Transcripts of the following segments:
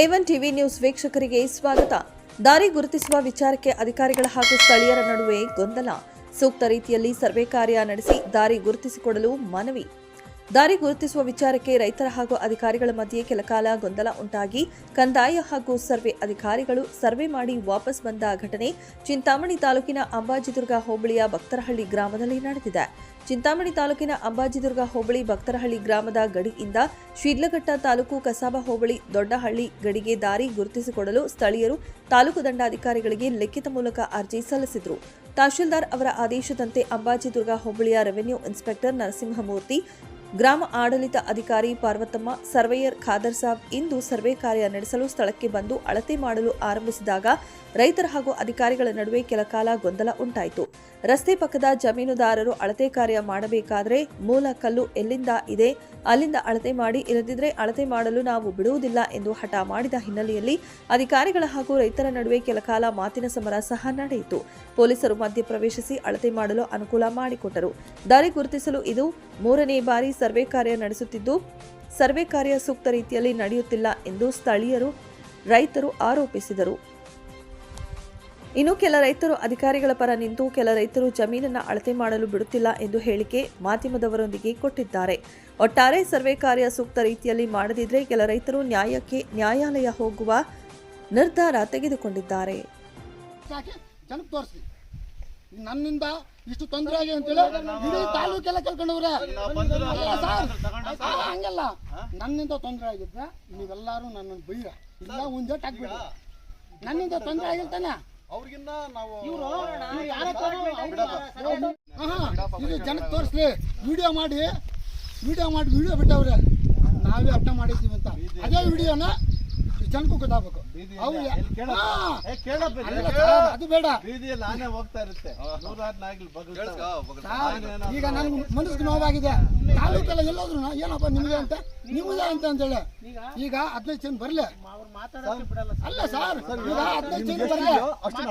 A one TV news ವೀಕ್ಷಕರಿಗೆ ಸ್ವಾಗತ. ದಾರಿ ಗುರುತಿಸುವ ವಿಚಾರಕ್ಕೆ ಅಧಿಕಾರಿಗಳ ಹಾಗೂ ಸ್ಥಳೀಯರ ನಡುವೆ ಗೊಂದಲ. ಸೂಕ್ತ ರೀತಿಯಲ್ಲಿ ಸರ್ವೆ ಕಾರ್ಯ ನಡೆಸಿ ದಾರಿ ಗುರುತಿಸಿಕೊಡಲು ಮನವಿ. ದಾರಿ ಗುರುತಿಸುವ ವಿಚಾರಕ್ಕೆ ರೈತರ ಹಾಗೂ ಅಧಿಕಾರಿಗಳ ಮಧ್ಯೆ ಕೆಲಕಾಲ ಗೊಂದಲ ಉಂಟಾಗಿ ಕಂದಾಯ ಹಾಗೂ ಸರ್ವೆ ಅಧಿಕಾರಿಗಳು ಸರ್ವೆ ಮಾಡಿ ವಾಪಸ್ ಬಂದ ಘಟನೆ ಚಿಂತಾಮಣಿ ತಾಲೂಕಿನ ಅಂಬಾಜಿದುರ್ಗ ಹೋಬಳಿಯ ಭಕ್ತರಹಳ್ಳಿ ಗ್ರಾಮದಲ್ಲಿ ನಡೆದಿದೆ. ಚಿಂತಾಮಣಿ ತಾಲೂಕಿನ ಅಂಬಾಜಿದುರ್ಗ ಹೋಬಳಿ ಭಕ್ತರಹಳ್ಳಿ ಗ್ರಾಮದ ಗಡಿಯಿಂದ ಶಿಡ್ಲಘಟ್ಟ ತಾಲೂಕು ಕಸಾಬ ಹೋಬಳಿ ದೊಡ್ಡಹಳ್ಳಿ ಗಡಿಗೆ ದಾರಿ ಗುರುತಿಸಿಕೊಡಲು ಸ್ಥಳೀಯರು ತಾಲೂಕು ದಂಡಾಧಿಕಾರಿಗಳಿಗೆ ಲಿಖಿತ ಮೂಲಕ ಅರ್ಜಿ ಸಲ್ಲಿಸಿದರು. ತಹಶೀಲ್ದಾರ್ ಅವರ ಆದೇಶದಂತೆ ಅಂಬಾಜಿದುರ್ಗ ಹೋಬಳಿಯ ರೆವೆನ್ಯೂ ಇನ್ಸ್ಪೆಕ್ಟರ್ ನರಸಿಂಹಮೂರ್ತಿ ಗ್ರಾಮ ಆಡಳಿತ ಅಧಿಕಾರಿ ಪಾರ್ವತಮ್ಮ, ಸರ್ವೇಯರ್ ಖಾದರ್ ಸಾಬ್ ಇಂದು ಸರ್ವೆ ಕಾರ್ಯ ನಡೆಸಲು ಸ್ಥಳಕ್ಕೆ ಬಂದು ಅಳತೆ ಮಾಡಲು ಆರಂಭಿಸಿದಾಗ ರೈತರ ಹಾಗೂ ಅಧಿಕಾರಿಗಳ ನಡುವೆ ಕೆಲಕಾಲ ಗೊಂದಲ ಉಂಟಾಯಿತು. ರಸ್ತೆ ಪಕ್ಕದ ಜಮೀನುದಾರರು ಅಳತೆ ಕಾರ್ಯ ಮಾಡಬೇಕಾದ್ರೆ ಮೂಲ ಕಲ್ಲು ಎಲ್ಲಿಂದ ಇದೆ, ಅಲ್ಲಿಂದ ಅಳತೆ ಮಾಡಿ, ಇಲ್ಲದಿದ್ರೆ ಅಳತೆ ಮಾಡಲು ನಾವು ಬಿಡುವುದಿಲ್ಲ ಎಂದು ಹಠ ಮಾಡಿದ ಹಿನ್ನೆಲೆಯಲ್ಲಿ ಅಧಿಕಾರಿಗಳ ಹಾಗೂ ರೈತರ ನಡುವೆ ಕೆಲ ಕಾಲ ಮಾತಿನ ಸಮರ ಸಹ ನಡೆಯಿತು. ಪೊಲೀಸರು ಮಧ್ಯ ಪ್ರವೇಶಿಸಿ ಅಳತೆ ಮಾಡಲು ಅನುಕೂಲ ಮಾಡಿಕೊಟ್ಟರು. ದಾರಿ ಗುರುತಿಸಲು ಇದು ಮೂರನೇ ಬಾರಿ ಸರ್ವೆ ಕಾರ್ಯ ನಡೆಸುತ್ತಿದ್ದು, ಸರ್ವೆ ಕಾರ್ಯ ಸೂಕ್ತ ರೀತಿಯಲ್ಲಿ ನಡೆಯುತ್ತಿಲ್ಲ ಎಂದು ಸ್ಥಳೀಯರು, ರೈತರು ಆರೋಪಿಸಿದರು. ಇನ್ನು ಕೆಲ ರೈತರು ಅಧಿಕಾರಿಗಳ ಪರ ನಿಂತು ಕೆಲ ರೈತರು ಜಮೀನನ್ನ ಅಳತೆ ಮಾಡಲು ಬಿಡುತ್ತಿಲ್ಲ ಎಂದು ಹೇಳಿಕೆ ಮಾಧ್ಯಮದವರೊಂದಿಗೆ ಕೊಟ್ಟಿದ್ದಾರೆ. ಒಟ್ಟಾರೆ ಸರ್ವೆ ಕಾರ್ಯ ಸೂಕ್ತ ರೀತಿಯಲ್ಲಿ ಮಾಡದಿದ್ರೆ ಕೆಲ ರೈತರು ನ್ಯಾಯಕ್ಕೆ ನ್ಯಾಯಾಲಯ ಹೋಗುವ ನಿರ್ಧಾರ ತೆಗೆದುಕೊಂಡಿದ್ದಾರೆ. ನನ್ನಿಂದ ಇಷ್ಟು ತೊಂದರೆ ಆಗಿ ಅಂತೇಳಿ ಇಡೀ ತಾಲೂಕೆಲ್ಲ ಕೇಳ್ಕೊಂಡವ್ರೆ. ಹಂಗಲ್ಲ. ನನ್ನಿಂದ ತೊಂದರೆ ಆಗಿದ್ರೆ ನೀವೆಲ್ಲರೂ ನನ್ನ ಬೈರ ಇಲ್ಲ ಒಂದೇಟ್ ಹಾಕ್ಬಿಡ ನನ್ನಿಂದ ತೊಂದರೆ ಆಗಿರ್ತಾನೆ ಅವ್ರಿಗಿನ್ನ ನಾವು ಇದು ಜನಕ್ಕೆ ತೋರಿಸ್ಲಿ. ವಿಡಿಯೋ ಮಾಡಿ. ವಿಡಿಯೋ ಮಾಡಿ ವಿಡಿಯೋ ಬಿಟ್ಟವ್ರೆ. ನಾವೇ ಅರ್ಥ ಮಾಡಿದ್ದೀವಿ ಅಂತ. ಅದೇ ವಿಡಿಯೋನ ಜನಕ್ಕೂ ಗೊತ್ತಾಗಬೇಕು. ಅದು ಬೇಡ. ಬೀದಿಯಲ್ಲಿ ಆನೆ ಹೋಗ್ತಾ ಇರುತ್ತೆ. ನೂರಾರು ನಾಯಿಗಳು ಬಗ್ಗಿಸ್ತಾವೆ. ಈಗ ನನಗೆ ಮನಸ್ಸಿಗೆ ನೋವಾಗಿದೆ. ತಾಲೂಕೆಲ್ಲ ಎಲ್ಲೋದ್ರು ಏನಪ್ಪ ನಿಮಗೆ ಅಂತ? ನಿಮ್ಮದೇ ಅಂತ ಅಂತೇಳಿ. ಈಗ? ಹದಿನೈದು ಜನ ಬರ್ಲಿ. ಅಲ್ಲ ಸರ್ ಈಗ ಹದಿನೈದು ಜನ ಬರ್ಲಿ. ಅಷ್ಟು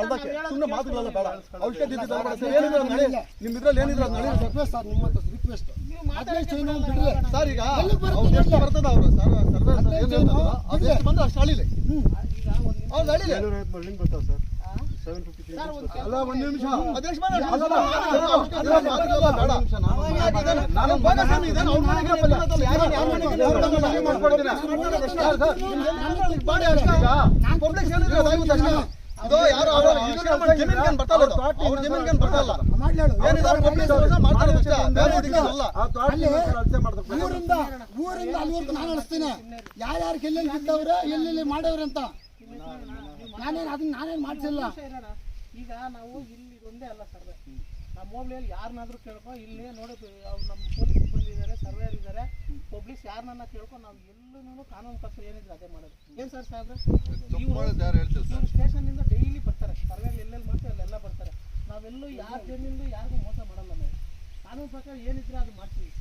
ಸುಮ್ಮನೆ ಮಾತುಗಳೆಲ್ಲ ಬೇಡ. ಔಷಧ. ಸರ್, ಏನಿದ್ರು ಅದ್ ನಿಮ್ ಇದ್ರಲ್ಲಿ ಏನಿದ್ರು ಅದ್ ರಿಕ್ವೆಸ್ಟ್ ಸರ್ ನಿಮ್ಮ ಹತ್ರ ರಿಕ್ವೆಸ್ಟ್ ಸರ್ ಈಗ ಅವ್ರು ಎಷ್ಟು? ಬರ್ತದ ಅವ್ರು ಸರ್ ಸರ್ ಏನು ಹೇಳ್ತಾರಲ್ಲ, ಬಿಡ್ರಿ. ಎಷ್ಟು ಬಂದ್ರೆ ಅಷ್ಟು ಅಳಿಲಿ ಅವ್ರು ಅಳಿಲಿ ಒಂದ್ ನಿಮಿಷ ಅದೆಷ್ಟು ಬಂದ್ರೆ ಅಷ್ಟು ಅಲ್ಲ? ಅವ್ರ ಬಂದಿರೋದಲ್ಲ, ನಾನು ಮನೆ ಮಾಡ್ಕೊಡ್ತೀನಿ. ಇದು ಯಾರು ಅವ್ರ ಬರ್ತಲ್ಲ ಇದು. ಅವ್ರ ಜಮೀನ್ಗೇನ್ ಬರ್ತಲ್ಲ ಮಾಡ್ಲೇಳು ಪಬ್ಲಿಕ್ ಮಾಡ್ತಾರೆ ಅಷ್ಟೇ. ಬೇರೆ. ಅಲ್ಲಿ ಊರಿಂದ ಊರಿಂದ ಅಲ್ಲಿವರೆಗೂ ನಾನು ಅನಿಸ್ತೀನಿ. ಯಾರ್ಯಾರು ಎಲ್ಲೆಲ್ಲಿ ಬಿದ್ದವ್ರೆ ಎಲ್ಲೆಲ್ಲಿ ಮಾಡವ್ರೆ ಅಂತ. ನಾನೇನು ಅದನ್ನ ನಾನೇನು ಮಾಡ್ಸಿಲ್ಲ. ಈಗ ನಾವು ಇಲ್ಲಿ ಒಂದೇ ಅಲ್ಲ ಸರ್ ನಮ್ಮ ಮೊಬೈಲ್ ಯಾರನ್ನಾದ್ರೂ ಕೇಳ್ಕೊ ಇಲ್ಲಿ ನೋಡೋದು ಅವ್ರು ನಮ್ಮ ಪೊಲೀಸ್ ಸರ್ವೇರ್ ಇದ್ದಾರೆ ಪಬ್ಲಿಕ್ಸ್ ಯಾರನ್ನ ಕೇಳ್ಕೊ ನಾವು ಎಲ್ಲೂ ಕಾನೂನು ಪ್ರಕಾರ ಏನಿದ್ರೆ ಅದೇ ಮಾಡೋದು ಏನು ಸರ್ ಸಾಹೇಬ್ರೆ ಇವರು ಸ್ಟೇಷನ್ನಿಂದ ಡೈಲಿ ಬರ್ತಾರೆ ಸರ್ವೇರ್ ಎಲ್ಲೆಲ್ಲಿ ಮಾಡ್ತಾರೆ ಅಲ್ಲೆಲ್ಲ ಬರ್ತಾರೆ ನಾವೆಲ್ಲೂ ಯಾರ ಜಮೀನು ಯಾರಿಗೂ ಮೋಸ ಮಾಡಲ್ಲ ನಾವು ಕಾನೂನು ಪ್ರಕಾರ ಏನಿದ್ರೆ ಅದು ಮಾಡ್ತೀವಿ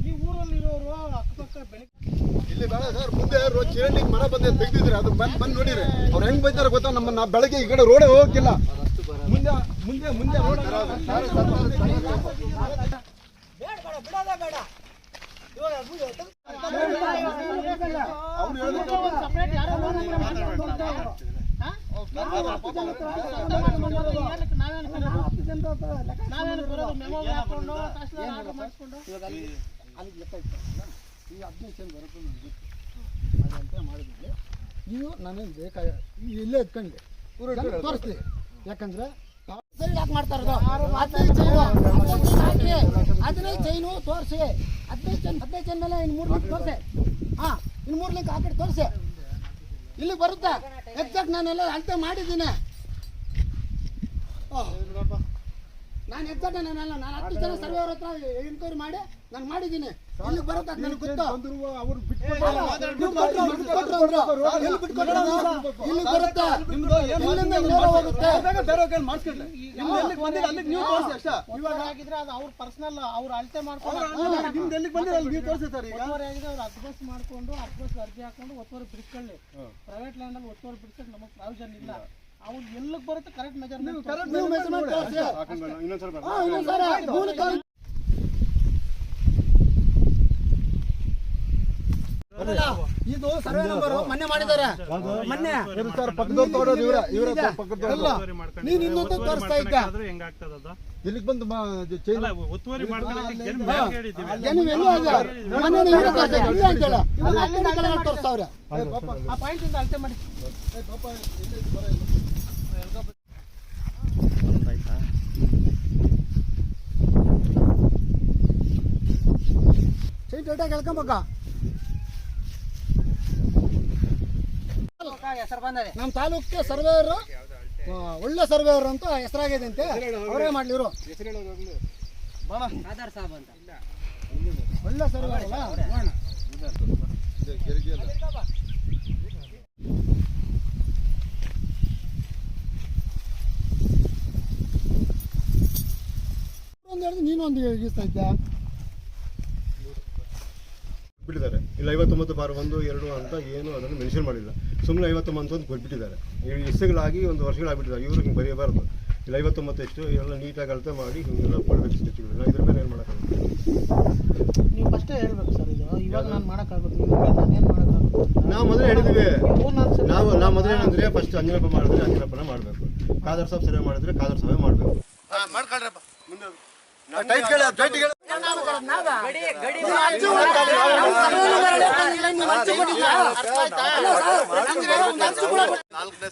ಈ ಊರಲ್ಲಿರೋರು ಅಕ್ಕಪಕ್ಕ ಬೆಳಗ್ಗೆ ಇಲ್ಲಿ ಬೇಡ ಸರ್ ಮುಂದೆ ರೋಡ್ ಚರಂಡಿಗೆ ಮರ ಬಂದೆ ತೆಗ್ದಿದ್ರೆ ಅದು ಬಂದ್ ಬಂದ್ ನೋಡಿರಿ ಅವ್ರು ಹೆಂಗ್ ಬೈತಾರೆ ಗೊತ್ತಾ ನಮ್ಮ ನಾ ಬೆಳಗ್ಗೆ ಈ ಕಡೆ ರೋಡೇ ಹೋಗಿಲ್ಲ ಮುಂದೆ ಮುಂದೆ ಮುಂದೆ ರೋಡ್ ಸಪ್ರೇಟ್ ಯಾರೋ ನಾವೇನು ಬರೋದು ಮೆಮೋ ಹಾಕೊಂಡು ತಹಶೀಲ್ದಾರ್ ಆರ್ಡರ್ ಮಾಡಿಸ್ಕೊಂಡು ಅಲ್ಲಿ ಲೆಕ್ಕ ಇತ್ತು ಈ ಬರೋದು ಮಾಡಿದ್ವಿ ನೀವು ನನಗೆ ಬೇಕಾಗ ಇಲ್ಲೇ ಎತ್ಕೊಂಡೆ. ತೋರಿಸ್ಲಿ ಯಾಕಂದ್ರೆ ಯಾಕೆ ಮಾಡ್ತಾ ಇರೋದು? ಹದಿನೈದು ಚೈನು ತೋರಿಸಿ. ಹದಿನೈದು ಚೈನ್ ಹದಿನೈದು ಚೈನ್ ಮೇಲೆ ಇನ್ನು ಮೂರು ಲಿಂಕ್ ತೋರಿಸಿ. ಹಾಂ, ಇನ್ನು ಮೂರು ಲಿಂಕ್ ಹಾಕಿಟ್ಟು ತೋರಿಸಿ. ಇಲ್ಲಿ ಬರುತ್ತೆ. ಎಕ್ಸಾಕ್ಟ್ ನಾನೆಲ್ಲ ಅಳತೆ ಮಾಡಿದ್ದೀನಿ. ನಾನು ಎಕ್ಸಾಕ್ಟ್ ನಾನು ನಾನು ಹತ್ತು ಜನ ಸರ್ವೆ ಅವ್ರ ಹತ್ರ ಎನ್ಕ್ವೈರಿ ಮಾಡಿ ನಾನು ಮಾಡಿದ್ದೀನಿ. ಇಲ್ಲಿ ಬರುತ್ತೆ ಅದು ನನಗೆ ಗೊತ್ತು. ಅವ್ರು ಬಿಟ್ಕೊಟ್ರು. ಇಲ್ಲಿ ಬರುತ್ತೆ? ಇಲ್ಲಿಂದ ನೇರ ಹೋಗುತ್ತೆ? ಬೇರೆ ಕೈಲಿ ಮಾಡಿಸ್ಕೊಂಡ್ರೆ ನಿಮ್ದು ಎಲ್ಲಿಗೆ ಬಂದಿಲ್ಲ ಅಲ್ಲಿಗೆ ನೀವು ತೋರಿಸಿ ಅಷ್ಟೇ. ಇವಾಗ ಆಗಿದ್ರೆ ಅದು ಅವ್ರ ಪರ್ಸನಲ್ ಅವ್ರು ಅಳತೆ ಮಾಡ್ಕೊಂಡು ನಿಮ್ದು ಎಲ್ಲಿಗೆ ಬಂದಿಲ್ಲ ಅಲ್ಲಿ ನೀವು ತೋರಿಸಿ ಸರ್ ಈಗ. ಒತ್ತುವರಿ ಆಗಿದೆ ಅವ್ರು ಮಾಡ್ಕೊಂಡು ಅರ್ಜಿ ಹಾಕೊಂಡು ಒತ್ತುವರಿ ಬಿಡ್ಕೊಳ್ಳಿ ಪ್ರೈವೇಟ್ ಲ್ಯಾಂಡ್ ಅಲ್ಲಿ ಒತ್ತುವರಿ ಬಿಡ್ಕೊಂಡು ನಮಗೆ ಪ್ರಾವಿಷನ್ ಇಲ್ಲ. ಅವ್ರು ಎಲ್ಲಿಗೆ ಬರುತ್ತೆ ಕರೆಕ್ಟ್ ಮೆಜರ್ಮೆಂಟ್ ತೋರಿಸಿ. ಹಾ, ಮೂಲ ತೋರಿಸಿ ಇದು ಸರ್ವೆ ನಂಬರ್. ಮೊನ್ನೆ ಮಾಡಿದ್ದಾರೆ. ಮೊನ್ನೆ. ಸರ್ ಪಕ್ಕದವ್ರು ತಗೊಳೋದು ಇವರ ಇವರೇ ನೀನ್ ಇನ್ನೊಂದು ತೋರಿಸ್ತಾ ಇದ್ದ ಹೆಂಗಾಗ್ತದ ಇಲ್ಲಿಗೆ ಬಂದು ಚೇಂಜ್ ಅಲ್ಲ ಒತ್ತುವರಿ ಕಡೆ ತೋರಿಸ್ತಾವ್ರೆ ಆ ಪಾಯಿಂಟ್ ಇಂದ ಅಳತೆ ಮಾಡಿ. ಡೇಟಾ ಕೇಳ್ಕೊಂಬಕ್ಕ. ನಮ್ಮ ತಾಲೂಕಿಗೆ ಸರ್ವೇಯರ್ ಒಳ್ಳೆ ಸರ್ವೇಯರ್ ಅಂತ ಹೆಸರಾಗಿದೆ ಅಂತೆ ಅವರೇ ಮಾಡ್ಲಿ ಇವರು ಆಧಾರ್ ಸಾಬ್ ಅಂತ. ಒಳ್ಳೆ ಸರ್ವೇಯರ್ ಅಲ್ಲ? ಒಂದು ಹೇಳಿದ್ರೆ ನೀನು ಒಂದು ಬಿಟ್ಟಿದ್ದಾರೆ. ಇಲ್ಲಿ ಐವತ್ತೊಂಬತ್ತು ಬಾರ್ ಒಂದು ಎರಡು ಅಂತ ಏನು ಅದನ್ನು ಮೆನ್ಷನ್ ಮಾಡಿಲ್ಲ. ಸುಮ್ಮನೆ ಐವತ್ತೊಂಬತ್ತು ಅಂತ ಕೊಟ್ಬಿಟ್ಟಿದ್ದಾರೆ. ಈ ಇಷ್ಟಗಳಾಗಿ ಒಂದು ವರ್ಷಗಳಾಗ್ಬಿಟ್ಟಿದ್ದಾರೆ ಇವರು ಹಿಂಗೆ ಬರೆಯಬಾರ್ದು. ಇಲ್ಲಿ ಐವತ್ತೊಂಬತ್ತು ಎಷ್ಟು ಎಲ್ಲ ನೀಟಾಗಿ ಅಳತೆ ಮಾಡಿ ಹಿಂಗೆಲ್ಲ ಕೊಡಬೇಕು ಸ್ಕೆಚ್ಗಳು ಇದ್ರ ಮೇಲೆ ಏನು ಮಾಡೋಕ್ಕಾಗುತ್ತೆ ನೀವು ಫಸ್ಟೇ ಹೇಳ್ಬೇಕು ಸರ್ ಇದು. ಇವಾಗ ನಾನು ಮಾಡೋಕ್ಕಾಗುತ್ತೆ ನಾವು ಮೊದಲೇ ಹೇಳಿದ್ವಿ. ನಾವು ನಾವು ಮೊದಲೇ ಏನಂದ್ರೆ ಫಸ್ಟ್ ಅಂಜನಪ್ಪ ಮಾಡಿದ್ರೆ ಅಂಜನಪ್ಪನ ಮಾಡಬೇಕು. ಕಾದರ್ ಸಾಬ್ ಸರ್ವೆ ಮಾಡಿದ್ರೆ ಕಾದರ್ ಸಾಬೇ ಮಾಡಬೇಕು. ಮಾಡ್ಕೊಳ್ರಪ್ಪ. ನಾಲ್ಕನೇ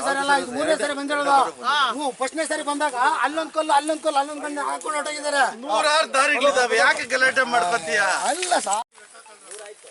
ಸರಿ ಅಲ್ಲ ಮೂರನೇ ಸರಿ ಬಂದಿರೋದು ನೀವು ಫಸ್ಟ್ನೇ ಸರಿ ಬಂದಾಗ ಅಲ್ಲೊಂದ್ ಕಲ್ಲು ಅಲ್ಲೊಂದ್ ಕಲ್ಲು ಅಲ್ಲೊಂದ್ ಕಲ್ಲು ಹಾಕೊಂಡು ಹೊಟ್ಟೋಗಿದ್ದಾರೆ ನೂರಾರು ದಾರಿಗಳಿದಾವೆ ಯಾಕೆ ಗಲಾಟೆ ಮಾಡ್ಕೊತೀಯ? ಅಲ್ಲ ಸಾ ಇದು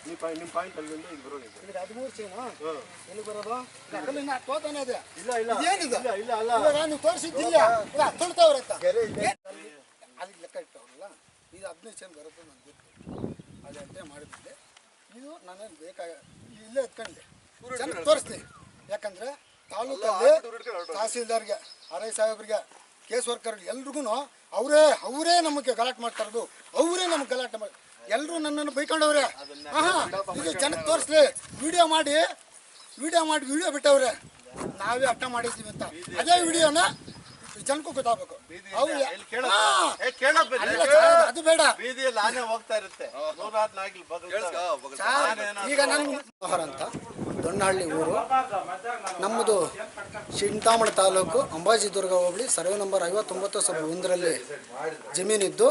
ನಿಮ್ಮ ಪಾಯಿಂಟ್ ಅಲ್ಲಿಂದ ಇದು ಹದಿಮೂರು ಇಲ್ಲ ಇಲ್ಲ ಏನಿದೆ ಇಲ್ಲ ಇಲ್ಲ ಅಲ್ಲ ತೋರಿಸಿದ್ದಿಲ್ಲ ಇಲ್ಲ ಅದಕ್ಕೆ ಲೆಕ್ಕ ಇದು ಹದಿನೈದು ಚೇನ್ ಬರುತ್ತೆ ನನಗೆ ಗೊತ್ತು ಅದು ಅಷ್ಟೇ ಮಾಡಿದ್ದೆ ಇದು ನನಗೆ ಬೇಕಾಗ ಇಲ್ಲೇ ತೋರಿಸ್ತೀನಿ ಯಾಕಂದ್ರೆ ತಾಲೂಕಲ್ಲಿ ತಹಸೀಲ್ದಾರ್ಗೆ ಐ ಸಾಹೇಬ್ರಿಗೆ ಕೇಸ್ ವರ್ಕರ್ ಎಲ್ರಿಗೂ ಅವರೇ ಅವರೇ ನಮಗೆ ಗಲಾಟೆ ಮಾಡ್ತಾ ಇರೋದು. ಅವರೇ ನಮ್ಗೆ ಗಲಾಟೆ ಮಾಡಿ ಎಲ್ಲರೂ ನನ್ನನ್ನು ಬೈಕೊಂಡವ್ರೆ. ಇದು ಜನಕ್ಕೆ ತೋರಿಸ್ಲಿ. ವಿಡಿಯೋ ಮಾಡಿ ವಿಡಿಯೋ ಮಾಡಿ ವಿಡಿಯೋ ಬಿಟ್ಟವ್ರೆ. ನಾವೇ ಅಟ್ಟ ಮಾಡಿದ್ದೀವಿ ಅಂತ. ಅದೇ ವಿಡಿಯೋನ ಜನಕ್ಕೂ ಗೊತ್ತಾಗಬೇಕು. ಅದು ಬೇಡ. ಹೋಗ್ತಾ ಇರುತ್ತೆ. ಈಗ ನಾನು ಅಂತ. ದೊಣ್ಣಹಳ್ಳಿ ಊರು. ನಮ್ಮದು ಚಿಂತಾಮಣಿ ತಾಲೂಕು ಅಂಬಾಜಿದುರ್ಗ ಹೋಬಳಿ, ಸರ್ವೆ ನಂಬರ್ ಐವತ್ತೊಂಬತ್ತು ಸಬ್ ಒಂದರಲ್ಲಿ ಜಮೀನಿದ್ದು.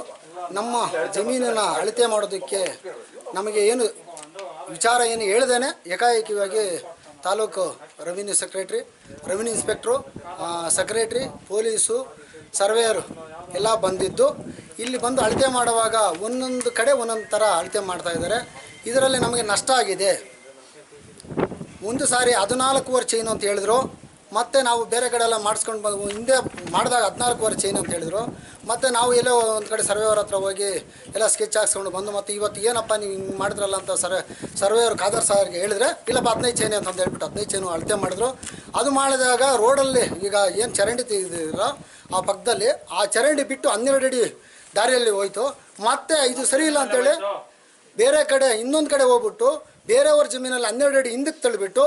ನಮ್ಮ ಜಮೀನನ್ನು ಅಳತೆ ಮಾಡೋದಕ್ಕೆ ನಮಗೆ ಏನು ವಿಚಾರ ಏನು ಹೇಳ್ದೇನೆ, ಏಕಾಏಕಿಯಾಗಿ taluk revenue secretary revenue inspector secretary police surveyor ಎಲ್ಲ ಬಂದಿದ್ದು. ಇಲ್ಲಿ ಬಂದು ಅಳತೆ ಮಾಡುವಾಗ ಒಂದೊಂದು ಕಡೆ ಒಂದೊಂದು ಥರ ಅಳತೆ ಮಾಡ್ತಾ ಇದ್ದಾರೆ. ಇದರಲ್ಲಿ ನಮಗೆ ನಷ್ಟ ಆಗಿದೆ. ಒಂದು ಸಾರಿ ಹದಿನಾಲ್ಕೂವರೆ ಚೈನು ಅಂತ ಹೇಳಿದ್ರು. ಮತ್ತೆ ನಾವು ಬೇರೆ ಕಡೆ ಎಲ್ಲ ಮಾಡಿಸ್ಕೊಂಡು ಬಂದು ಹಿಂದೆ ಮಾಡಿದಾಗ ಹದಿನಾಲ್ಕೂವರೆ ಚೈನ್ ಅಂತ ಹೇಳಿದ್ರು. ಮತ್ತೆ ನಾವು ಎಲ್ಲೋ ಒಂದು ಕಡೆ ಸರ್ವೇವರ್ ಹತ್ರ ಹೋಗಿ ಎಲ್ಲ ಸ್ಕೆಚ್ ಹಾಕ್ಸ್ಕೊಂಡು ಬಂದು, ಮತ್ತೆ ಇವತ್ತು ಏನಪ್ಪ ನೀವು ಹಿಂಗೆ ಮಾಡಿದ್ರಲ್ಲ ಅಂತ ಸರ್ ಸರ್ವೇಯರ್ ಖಾದರ್ ಸಾರ್ಗೆ ಹೇಳಿದ್ರೆ, ಇಲ್ಲಪ್ಪ ಹದಿನೈದು ಚೈನ್ ಅಂತ ಹೇಳ್ಬಿಟ್ಟು ಹದಿನೈದು ಚೈನು ಅಳತೆ ಮಾಡಿದ್ರು. ಅದು ಮಾಡಿದಾಗ ರೋಡಲ್ಲಿ ಈಗ ಏನು ಚರಂಡಿ ತೆಗೆದಿರೋ ಆ ಪಕ್ಕದಲ್ಲಿ ಆ ಚರಂಡಿ ಬಿಟ್ಟು ಹನ್ನೆರಡು ಅಡಿ ದಾರಿಯಲ್ಲಿ ಹೋಯ್ತು. ಮತ್ತೆ ಇದು ಸರಿ ಇಲ್ಲ ಅಂತೇಳಿ ಬೇರೆ ಕಡೆ, ಇನ್ನೊಂದು ಕಡೆ ಹೋಗ್ಬಿಟ್ಟು ಬೇರೆಯವ್ರ ಜಮೀನಲ್ಲಿ ಹನ್ನೆರಡು ಅಡಿ ಹಿಂದಕ್ಕೆ ತಳ್ಳಿಬಿಟ್ಟು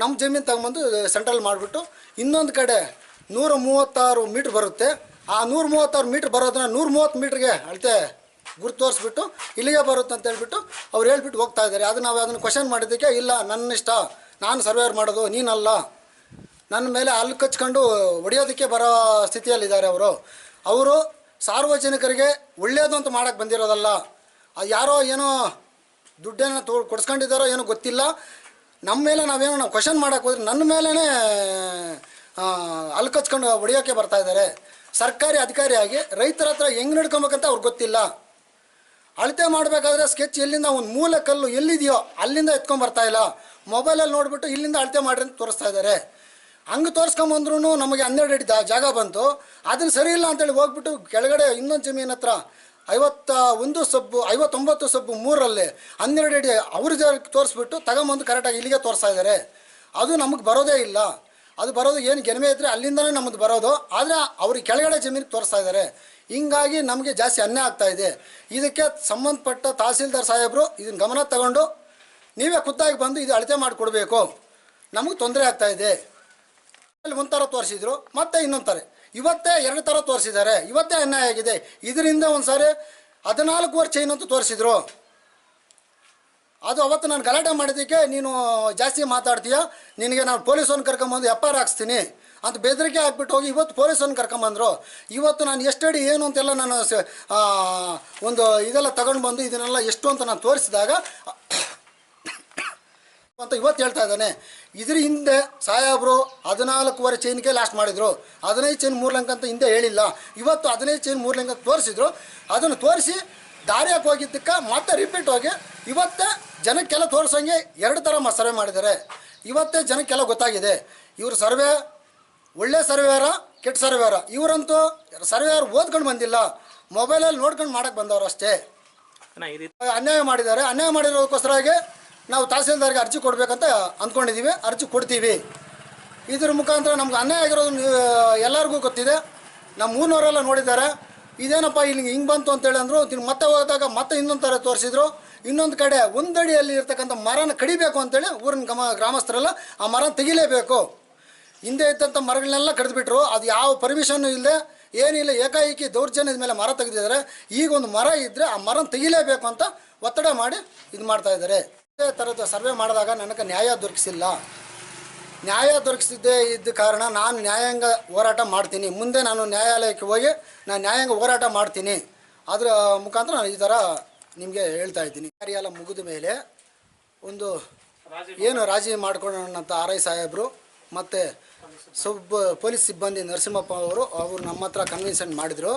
ನಮ್ಮ ಜಮೀನು ತಗೊಂಬಂದು ಸೆಂಟ್ರಲ್ ಮಾಡಿಬಿಟ್ಟು ಇನ್ನೊಂದು ಕಡೆ ನೂರ ಮೂವತ್ತಾರು ಮೀಟ್ರ್ ಬರುತ್ತೆ. ಆ ನೂರ ಮೂವತ್ತಾರು ಮೀಟ್ರ್ ಬರೋದನ್ನ ನೂರ ಮೂವತ್ತು ಮೀಟ್ರಿಗೆ ಅಳತೆ ಗುರು ತೋರಿಸ್ಬಿಟ್ಟು ಇಲ್ಲಿಗೆ ಬರುತ್ತೆ ಅಂತ ಹೇಳ್ಬಿಟ್ಟು ಅವ್ರು ಹೇಳ್ಬಿಟ್ಟು ಹೋಗ್ತಾ ಇದ್ದಾರೆ. ಅದು ನಾವು ಅದನ್ನು ಕ್ವಶನ್ ಮಾಡಿದ್ದಕ್ಕೆ ಇಲ್ಲ ನನ್ನ ಇಷ್ಟ ನಾನು ಸರ್ವೇರ್ ಮಾಡೋದು, ನೀನಲ್ಲ. ನನ್ನ ಮೇಲೆ ಅಲ್ಲಿ ಕಚ್ಕೊಂಡು ಹೊಡೆಯೋದಕ್ಕೆ ಬರೋ ಸ್ಥಿತಿಯಲ್ಲಿದ್ದಾರೆ ಅವರು. ಅವರು ಸಾರ್ವಜನಿಕರಿಗೆ ಒಳ್ಳೆಯದು ಅಂತ ಮಾಡೋಕ್ಕೆ ಬಂದಿರೋದಲ್ಲ. ಯಾರೋ ಏನೋ ದುಡ್ಡೇನೋ ತೋ, ಕೊಡ್ಸ್ಕೊಂಡಿದ್ದಾರೋ ಏನೋ ಗೊತ್ತಿಲ್ಲ. ನಮ್ಮ ಮೇಲೆ ನಾವೇನೋ ನಾವು ಕ್ವಶನ್ ಮಾಡೋಕೆ ಹೋದ್ರೆ ನನ್ನ ಮೇಲೇ ಅಲ್ಕಚ್ಕೊಂಡು ಹೊಡಿಯೋಕ್ಕೆ ಬರ್ತಾ ಇದ್ದಾರೆ. ಸರ್ಕಾರಿ ಅಧಿಕಾರಿಯಾಗಿ ರೈತರ ಹತ್ರ ಹೆಂಗೆ ನಡ್ಕೊಬೇಕಂತ ಅವ್ರಿಗೆ ಗೊತ್ತಿಲ್ಲ. ಅಳತೆ ಮಾಡಬೇಕಾದ್ರೆ ಸ್ಕೆಚ್ ಎಲ್ಲಿಂದ ಒಂದು ಮೂಲ ಕಲ್ಲು ಎಲ್ಲಿದೆಯೋ ಅಲ್ಲಿಂದ ಎತ್ಕೊಂಡ್ ಬರ್ತಾ ಇಲ್ಲ. ಮೊಬೈಲಲ್ಲಿ ನೋಡಿಬಿಟ್ಟು ಇಲ್ಲಿಂದ ಅಳತೆ ಮಾಡ್ರಿ ಅಂತ ತೋರಿಸ್ತಾ ಇದ್ದಾರೆ. ಹಂಗೆ ತೋರಿಸ್ಕೊಂಬಂದ್ರೂ ನಮಗೆ ಹನ್ನೆರಡು ಅಡಿ ಜಾಗ ಬಂತು. ಅದನ್ನು ಸರಿ ಇಲ್ಲ ಅಂತೇಳಿ ಹೋಗ್ಬಿಟ್ಟು ಕೆಳಗಡೆ ಇನ್ನೊಂದು ಜಮೀನ್ ಹತ್ರ ಐವತ್ತ ಒಂದು ಸಬ್ಬು, ಐವತ್ತೊಂಬತ್ತು ಸಬ್ಬು ಮೂರರಲ್ಲಿ ಹನ್ನೆರಡು ಅಡಿ ಅವ್ರ ಜಾಗಕ್ಕೆ ತೋರಿಸ್ಬಿಟ್ಟು ತಗೊಂಬಂದು ಕರೆಕ್ಟಾಗಿ ಇಲ್ಲಿಗೆ ತೋರಿಸ್ತಾ ಇದ್ದಾರೆ ಅದು ನಮಗೆ ಬರೋದೇ ಇಲ್ಲ. ಅದು ಬರೋದು ಏನು ಗೆಲುವೆ ಇದ್ದರೆ ಅಲ್ಲಿಂದಲೇ ನಮ್ಮದು ಬರೋದು. ಆದರೆ ಅವ್ರಿಗೆ ಕೆಳಗಡೆ ಜಮೀನಿಗೆ ತೋರಿಸ್ತಾ ಇದ್ದಾರೆ ಹಿಂಗಾಗಿ ನಮಗೆ ಜಾಸ್ತಿ ಅನ್ಯಾಯ ಆಗ್ತಾ ಇದೆ. ಇದಕ್ಕೆ ಸಂಬಂಧಪಟ್ಟ ತಹಸೀಲ್ದಾರ್ ಸಾಹೇಬರು ಇದನ್ನ ಗಮನ ತಗೊಂಡು ನೀವೇ ಖುದ್ದಾಗಿ ಬಂದು ಇದು ಅಳತೆ ಮಾಡಿಕೊಡ್ಬೇಕು. ನಮಗೆ ತೊಂದರೆ ಆಗ್ತಾ ಇದೆ. ಅಲ್ಲಿ ಒಂಥರ ಥರ ತೋರಿಸಿದ್ರು, ಮತ್ತೆ ಇನ್ನೊಂದು ಥರ ಇವತ್ತೇ ಎರಡು ಥರ ತೋರಿಸಿದ್ದಾರೆ. ಇವತ್ತೇ ಅನ್ಯಾಯ ಆಗಿದೆ. ಇದರಿಂದ ಒಂದು ಸಾರಿ ಹದಿನಾಲ್ಕು ವರ್ಷ ಚೈನ್ ಅಂತ ತೋರಿಸಿದ್ರು. ಅದು ಅವತ್ತು ನಾನು ಗಲಾಟೆ ಮಾಡಿದ್ದಕ್ಕೆ ನೀನು ಜಾಸ್ತಿ ಮಾತಾಡ್ತೀಯ. ನಿನಗೆ ನಾನು ಪೊಲೀಸನ್ನು ಕರ್ಕೊಂಬಂದು ಎಫ್ ಆರ್ ಹಾಕ್ಸ್ತೀನಿ ಅಂತ ಬೆದರಿಕೆ ಹಾಕ್ಬಿಟ್ಟು ಹೋಗಿ ಇವತ್ತು ಪೊಲೀಸನ್ನು ಕರ್ಕೊಂಬಂದರು. ಇವತ್ತು ನಾನು ಎಷ್ಟಡಿ ಏನು ಅಂತೆಲ್ಲ ನಾನು ಒಂದು ಇದೆಲ್ಲ ತಗೊಂಡು ಬಂದು ಇದನ್ನೆಲ್ಲ ಎಷ್ಟು ಅಂತ ನಾನು ತೋರಿಸಿದಾಗ, ಅಂತ ಇವತ್ತು ಹೇಳ್ತಾ ಇದ್ದಾನೆ. ಇದ್ರ ಹಿಂದೆ ಸಾಹೇಬರು ಹದಿನಾಲ್ಕೂವರೆ ಚೈನ್ಗೆ ಲಾಸ್ಟ್ ಮಾಡಿದರು. ಹದಿನೈದು ಚೈನ್ ಮೂರು ಲಂಕ ಅಂತ ಹಿಂದೆ ಹೇಳಿಲ್ಲ. ಇವತ್ತು ಹದಿನೈದು ಚೈನ್ ಮೂರು ಲಂಕ ತೋರಿಸಿದ್ರು. ಅದನ್ನು ತೋರಿಸಿ ದಾರಿಯಾಗಿ ಹೋಗಿದ್ದಕ್ಕೆ ಮತ್ತೆ ರಿಪೀಟ್ ಹೋಗಿ ಇವತ್ತೇ ಜನಕ್ಕೆಲ್ಲ ತೋರಿಸೋಂಗೆ ಎರಡು ಥರ ಮ ಸರ್ವೆ ಮಾಡಿದ್ದಾರೆ. ಇವತ್ತೇ ಜನಕ್ಕೆಲ್ಲ ಗೊತ್ತಾಗಿದೆ. ಇವರು ಸರ್ವೆ ಒಳ್ಳೆ ಸರ್ವೇರ ಕೆಟ್ಟ ಸರ್ವೇರ ಇವರಂತೂ ಸರ್ವೇಯರ್ ಓದ್ಕೊಂಡು ಬಂದಿಲ್ಲ. ಮೊಬೈಲಲ್ಲಿ ನೋಡ್ಕೊಂಡು ಮಾಡೋಕ್ಕೆ ಬಂದವರು ಅಷ್ಟೇ. ಅನ್ಯಾಯ ಮಾಡಿದ್ದಾರೆ. ಅನ್ಯಾಯ ಮಾಡಿರೋದಕ್ಕೋಸ್ಕರವಾಗಿ ನಾವು ತಹಸೀಲ್ದಾರ್ಗೆ ಅರ್ಜಿ ಕೊಡಬೇಕಂತ ಅಂದ್ಕೊಂಡಿದ್ದೀವಿ, ಅರ್ಜಿ ಕೊಡ್ತೀವಿ. ಇದ್ರ ಮುಖಾಂತರ ನಮ್ಗೆ ಅನ್ಯಾಯ ಆಗಿರೋದು ಎಲ್ಲರಿಗೂ ಗೊತ್ತಿದೆ. ನಮ್ಮ ಊರಿನವರೆಲ್ಲ ನೋಡಿದ್ದಾರೆ. ಇದೇನಪ್ಪ ಇಲ್ಲಿ ಹಿಂಗೆ ಬಂತು ಅಂತೇಳಿ ಅಂದರು ತಿನ್ ಮತ್ತೆ ಹೋದಾಗ ಮತ್ತೆ ಇನ್ನೊಂದು ಥರ ತೋರಿಸಿದ್ರು. ಇನ್ನೊಂದು ಕಡೆ ಒಂದಡಿಯಲ್ಲಿ ಇರ್ತಕ್ಕಂಥ ಮರನ ಕಡಿಬೇಕು ಅಂತೇಳಿ ಊರಿನ ಗಮ, ಗ್ರಾಮಸ್ಥರೆಲ್ಲ ಆ ಮರ ತೆಗಿಲೇಬೇಕು. ಹಿಂದೆ ಇದ್ದಂಥ ಮರಗಳನ್ನೆಲ್ಲ ಕಡಿದ್ಬಿಟ್ರು, ಅದು ಯಾವ ಪರ್ಮಿಷನ್ ಇಲ್ಲದೆ ಏನಿಲ್ಲ, ಏಕಾಏಕಿ ದೌರ್ಜನ್ಯದ ಮೇಲೆ ಮರ ತೆಗೆದಿದ್ದಾರೆ. ಈಗ ಒಂದು ಮರ ಇದ್ದರೆ ಆ ಮರನ ತೆಗಿಲೇಬೇಕು ಅಂತ ಒತ್ತಡ ಮಾಡಿ ಇದು ಮಾಡ್ತಾ ಇದ್ದಾರೆ. ಇದೇ ಥರದ ಸರ್ವೆ ಮಾಡಿದಾಗ ನನಗೆ ನ್ಯಾಯ ದೊರಕಿಸಿಲ್ಲ. ನ್ಯಾಯ ದೊರಕಿಸಿದ್ದೇ ಇದ್ದ ಕಾರಣ ನಾನು ನ್ಯಾಯಾಂಗ ಹೋರಾಟ ಮಾಡ್ತೀನಿ. ಮುಂದೆ ನಾನು ನ್ಯಾಯಾಲಯಕ್ಕೆ ಹೋಗಿ ನಾನು ನ್ಯಾಯಾಂಗ ಹೋರಾಟ ಮಾಡ್ತೀನಿ. ಅದರ ಮುಖಾಂತರ ನಾನು ಈ ಥರ ನಿಮಗೆ ಹೇಳ್ತಾ ಇದ್ದೀನಿ. ಕಾರ್ಯ ಎಲ್ಲ ಮುಗಿದ ಮೇಲೆ ಒಂದು ಏನು ರಾಜಿ ಮಾಡ್ಕೊಳ್ಳೋಣಂತ ಆರ್ ಐ ಸಾಹೇಬರು ಮತ್ತು ಸಬ್ ಪೊಲೀಸ್ ಸಿಬ್ಬಂದಿ ನರಸಿಂಹಪ್ಪ ಅವರು ಅವರು ನಮ್ಮ ಹತ್ರ ಕನ್ವಿನ್ಸನ್ ಮಾಡಿದರು.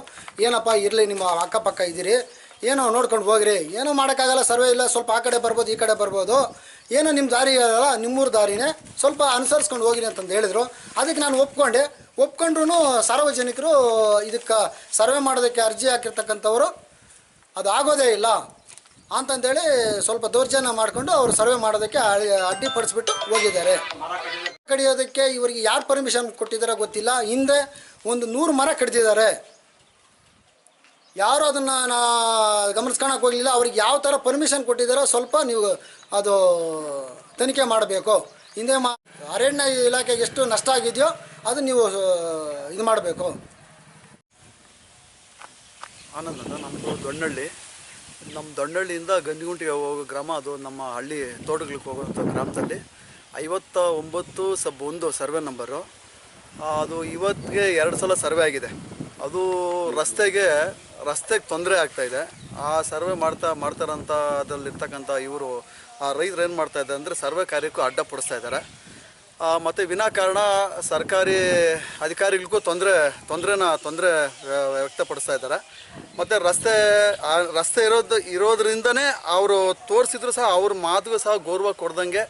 ಏನಪ್ಪ ಇರಲಿ ನಿಮ್ಮ ಅಕ್ಕಪಕ್ಕ ಇದ್ದೀರಿ. ಏನೋ ನೋಡ್ಕೊಂಡು ಹೋಗ್ರಿ. ಏನೋ ಮಾಡೋಕ್ಕಾಗಲ್ಲ ಸರ್ವೆ ಇಲ್ಲ ಸ್ವಲ್ಪ ಆ ಕಡೆ ಬರ್ಬೋದು ಈ ಕಡೆ ಬರ್ಬೋದು. ಏನೋ ನಿಮ್ಮ ದಾರಿ ಅಲ್ಲ ನಿಮ್ಮೂರ ದಾರಿನೇ. ಸ್ವಲ್ಪ ಅನುಸರಿಸ್ಕೊಂಡು ಹೋಗಿರಿ ಅಂತಂದು ಹೇಳಿದರು. ಅದಕ್ಕೆ ನಾನು ಒಪ್ಕೊಂಡೆ. ಒಪ್ಕೊಂಡ್ರೂ ಸಾರ್ವಜನಿಕರು ಇದಕ್ಕೆ ಸರ್ವೆ ಮಾಡೋದಕ್ಕೆ ಅರ್ಜಿ ಹಾಕಿರ್ತಕ್ಕಂಥವ್ರು. ಅದು ಆಗೋದೇ ಇಲ್ಲ ಅಂತಂದೇಳಿ ಸ್ವಲ್ಪ ದೌರ್ಜನ್ಯ ಮಾಡಿಕೊಂಡು ಅವರು ಸರ್ವೆ ಮಾಡೋದಕ್ಕೆ ಅಡಿ- ಅಡ್ಡಿಪಡಿಸ್ಬಿಟ್ಟು ಹೋಗಿದ್ದಾರೆ. ಕಡಿಯೋದಕ್ಕೆ ಇವರಿಗೆ ಯಾರು ಪರ್ಮಿಷನ್ ಕೊಟ್ಟಿದ್ದಾರೋ ಗೊತ್ತಿಲ್ಲ. ಹಿಂದೆ ಒಂದು ನೂರು ಮರ ಕಡಿದಿದ್ದಾರೆ. ಯಾರು ಅದನ್ನು ನಾ ಗಮನಿಸ್ಕೊಳಕ್ಕೆ ಹೋಗಲಿಲ್ಲ. ಅವ್ರಿಗೆ ಯಾವ ಥರ ಪರ್ಮಿಷನ್ ಕೊಟ್ಟಿದ್ದಾರೋ ಸ್ವಲ್ಪ ನೀವು ಅದು ತನಿಖೆ ಮಾಡಬೇಕು. ಹಿಂದೆ ಮಾ ಅರಣ್ಯ ಇಲಾಖೆಗೆ ಎಷ್ಟು ನಷ್ಟ ಆಗಿದೆಯೋ ಅದು ನೀವು ಇದು ಮಾಡಬೇಕು. ಆನಂದ ನಮ್ಮದು ದೊಣ್ಣಳ್ಳಿ. ನಮ್ಮ ದೊಣ್ಣಳ್ಳಿಯಿಂದ ಗಂಜಿಗುಂಟಿಗೆ ಹೋಗೋ ಗ್ರಾಮ ಅದು ನಮ್ಮ ಹಳ್ಳಿ ತೋಟಗಳಿಗೆ ಹೋಗುವಂಥ ಗ್ರಾಮದಲ್ಲಿ. ಐವತ್ತ ಒಂಬತ್ತು ಸಬ್ ಒಂದು ಸರ್ವೆ ನಂಬರು. ಅದು ಇವತ್ತಿಗೆ ಎರಡು ಸಲ ಸರ್ವೆ ಆಗಿದೆ. ಅದು ರಸ್ತೆಗೆ ರಸ್ತೆಗೆ ತೊಂದರೆ ಆಗ್ತಾ ಇದೆ. ಆ ಸರ್ವೆ ಮಾಡ್ತಾ ಮಾಡ್ತಾರಂಥ ಅದರಲ್ಲಿರ್ತಕ್ಕಂಥ ಇವರು, ಆ ರೈತರು ಏನು ಮಾಡ್ತಾ ಇದ್ದಾರೆ ಅಂದರೆ ಸರ್ವೆ ಕಾರ್ಯಕ್ಕೂ ಅಡ್ಡಪಡಿಸ್ತಾ ಇದ್ದಾರೆ. ಮತ್ತು ವಿನಾಕಾರಣ ಸರ್ಕಾರಿ ಅಧಿಕಾರಿಗಳಿಗೂ ತೊಂದರೆ, ತೊಂದರೆನ, ತೊಂದರೆ ವ್ಯಕ್ತಪಡಿಸ್ತಾ ಇದ್ದಾರೆ. ಮತ್ತು ರಸ್ತೆ ರಸ್ತೆ ಇರೋದು, ಇರೋದ್ರಿಂದನೇ ಅವರು ತೋರಿಸಿದ್ರು ಸಹ, ಅವ್ರ ಮಾತುಗೂ ಸಹ ಗೌರವ ಕೊಡ್ದಂಗೆ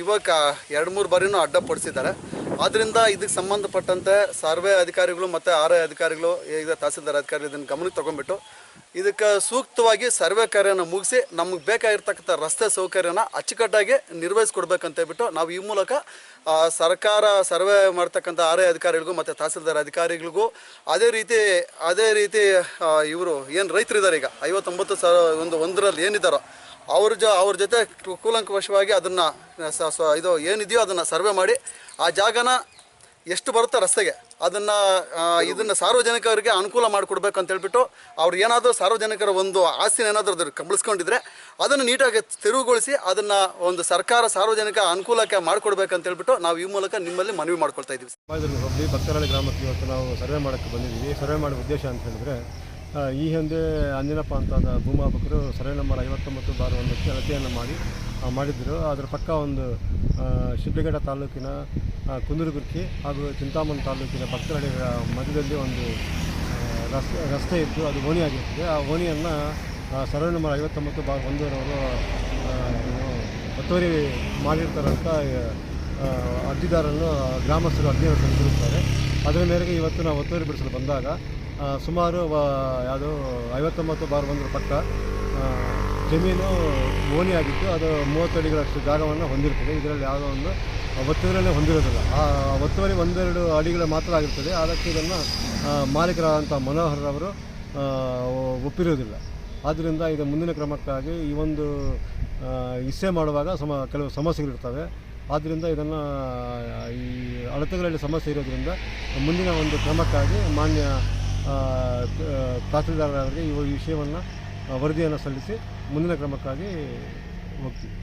ಇವಾಗ ಎರಡು ಮೂರು ಬಾರಿನೂ ಅಡ್ಡಪಡಿಸಿದ್ದಾರೆ ಆದ್ದರಿಂದ ಇದಕ್ಕೆ ಸಂಬಂಧಪಟ್ಟಂತೆ ಸರ್ವೆ ಅಧಿಕಾರಿಗಳು ಮತ್ತು ಆರ್ ಐ ಅಧಿಕಾರಿಗಳು ಈಗ ತಹಸೀಲ್ದಾರ್ ಅಧಿಕಾರಿಗಳು ಇದನ್ನು ಗಮನಕ್ಕೆ ತೊಗೊಂಡ್ಬಿಟ್ಟು ಇದಕ್ಕೆ ಸೂಕ್ತವಾಗಿ ಸರ್ವೆ ಕಾರ್ಯನ ಮುಗಿಸಿ ನಮಗೆ ಬೇಕಾಗಿರ್ತಕ್ಕಂಥ ರಸ್ತೆ ಸೌಕರ್ಯನ ಅಚ್ಚುಕಟ್ಟಾಗಿ ನಿರ್ವಹಿಸ್ಕೊಡ್ಬೇಕಂತ ಹೇಳ್ಬಿಟ್ಟು ನಾವು ಈ ಮೂಲಕ ಸರ್ಕಾರ ಸರ್ವೆ ಮಾಡ್ತಕ್ಕಂಥ ಆರ್ ಐ ಅಧಿಕಾರಿಗಳಿಗೂ ಮತ್ತು ತಹಸೀಲ್ದಾರ್ ಅಧಿಕಾರಿಗಳಿಗೂ ಅದೇ ರೀತಿ ಅದೇ ರೀತಿ ಇವರು ಏನು ರೈತರಿದ್ದಾರೆ ಈಗ, ಐವತ್ತೊಂಬತ್ತು ಸಾವಿರ ಒಂದು ಒಂದರಲ್ಲಿ ಏನಿದ್ದಾರೋ ಅವ್ರ ಜ, ಅವ್ರ ಜೊತೆ ಕೂಲಂಕವಶವಾಗಿ ಅದನ್ನು ಇದು ಏನಿದೆಯೋ ಅದನ್ನು ಸರ್ವೆ ಮಾಡಿ, ಆ ಜಾಗನ ಎಷ್ಟು ಬರುತ್ತೆ ರಸ್ತೆಗೆ, ಅದನ್ನು ಇದನ್ನು ಸಾರ್ವಜನಿಕರಿಗೆ ಅನುಕೂಲ ಮಾಡಿಕೊಡ್ಬೇಕು ಅಂತ ಹೇಳ್ಬಿಟ್ಟು ಅವ್ರು ಏನಾದರೂ ಸಾರ್ವಜನಿಕರ ಒಂದು ಆಸ್ತಿನ ಏನಾದರೂ ಅದ್ರ ಕಂಬಳಿಸ್ಕೊಂಡಿದ್ರೆ ಅದನ್ನು ನೀಟಾಗಿ ತೆರವುಗೊಳಿಸಿ ಅದನ್ನು ಒಂದು ಸರ್ಕಾರ ಸಾರ್ವಜನಿಕ ಅನುಕೂಲಕ್ಕೆ ಮಾಡಿಕೊಡ್ಬೇಕಂತ ಹೇಳ್ಬಿಟ್ಟು ನಾವು ಈ ಮೂಲಕ ನಿಮ್ಮಲ್ಲಿ ಮನವಿ ಮಾಡ್ಕೊಳ್ತಾ ಇದ್ದೀವಿ. ಭಕ್ತರಳ್ಳಿ ಗ್ರಾಮಕ್ಕೆ ಇವತ್ತು ನಾವು ಸರ್ವೆ ಮಾಡೋಕ್ಕೆ ಬಂದಿದ್ದೀವಿ. ಸರ್ವೆ ಮಾಡೋ ಉದ್ದೇಶ ಅಂತ ಹೇಳಿದ್ರೆ ಈ ಹಿಂದೆ ಅಂಜನಪ್ಪ ಅಂತ ಭೂಮಾಪಕರು ಸರ್ವೆ ನಂಬರ್ ಐವತ್ತೊಂಬತ್ತು ಬಾರ್ ಒಂದಕ್ಕೆ ಅಳತೆಯನ್ನು ಮಾಡಿ ಮಾಡಿದ್ದರು ಅದರ ಪಕ್ಕ ಒಂದು ಶಿಡ್ಲಘಟ್ಟ ತಾಲೂಕಿನ ಕುಂದೂರುಗುರ್ಕಿ ಹಾಗೂ ಚಿಂತಾಮಣಿ ತಾಲೂಕಿನ ಭಕ್ತರಳ್ಳಿಗಳ ಮಧ್ಯದಲ್ಲಿ ಒಂದು ರಸ್ತೆ ರಸ್ತೆ ಇತ್ತು. ಅದು ಓಣಿಯಾಗಿರ್ತದೆ ಆ ಓಣಿಯನ್ನು ಸರ್ವೆ ನಂಬರ್ ಐವತ್ತೊಂಬತ್ತು ಬಾ ಒಂದರವರು ಒತ್ತುವರಿ ಮಾಡಿರ್ತಾರಂತ ಅರ್ಜಿದಾರರನ್ನು ಗ್ರಾಮಸ್ಥರು ಅರ್ಜಿಯನ್ನು ಸಲ್ಲಿಸಿರುತ್ತಾರೆ. ಅದರ ಮೇರೆಗೆ ಇವತ್ತು ನಾವು ಒತ್ತುವರಿ ಬಿಡಿಸಲು ಬಂದಾಗ ಸುಮಾರು ಯಾವುದು ಐವತ್ತೊಂಬತ್ತು ಬಾರ್ ಒಂದರ ಪಕ್ಕ ಜಮೀನು ಓಣಿಯಾಗಿತ್ತು ಅದು ಮೂವತ್ತು ಅಡಿಗಳಷ್ಟು ಜಾಗವನ್ನು ಹೊಂದಿರ್ತದೆ. ಇದರಲ್ಲಿ ಯಾವುದೋ ಒಂದು ಒತ್ತುವರಿಯನ್ನು ಹೊಂದಿರೋದಿಲ್ಲ. ಆ ಒತ್ತುವರಿ ಒಂದೆರಡು ಅಡಿಗಳು ಮಾತ್ರ ಆಗಿರ್ತದೆ. ಅದಕ್ಕೆ ಇದನ್ನು ಮಾಲೀಕರಾದಂಥ ಮನೋಹರ್ ಅವರು ಆ, ಒಪ್ಪಿರುವುದಿಲ್ಲ ಆದ್ದರಿಂದ ಇದು ಮುಂದಿನ ಕ್ರಮಕ್ಕಾಗಿ ಈ ಒಂದು ಇಸೆ ಇಸ್ಸೆ ಮಾಡುವಾಗ ಸಮ ಕೆಲವು ಸಮಸ್ಯೆಗಳಿರ್ತವೆ ಆದ್ದರಿಂದ ಇದನ್ನು ಈ ಅಳತೆಗಳಲ್ಲಿ ಸಮಸ್ಯೆ ಇರೋದರಿಂದ ಮುಂದಿನ ಒಂದು ಕ್ರಮಕ್ಕಾಗಿ ಮಾನ್ಯ ಆ, ತ- ಈ ವಿಷಯವನ್ನು ವರದಿಯನ್ನು ಸಲ್ಲಿಸಿ ಮುಂದಿನ ಕ್ರಮಕ್ಕಾಗಿ ಹೋಗ್ತೀವಿ.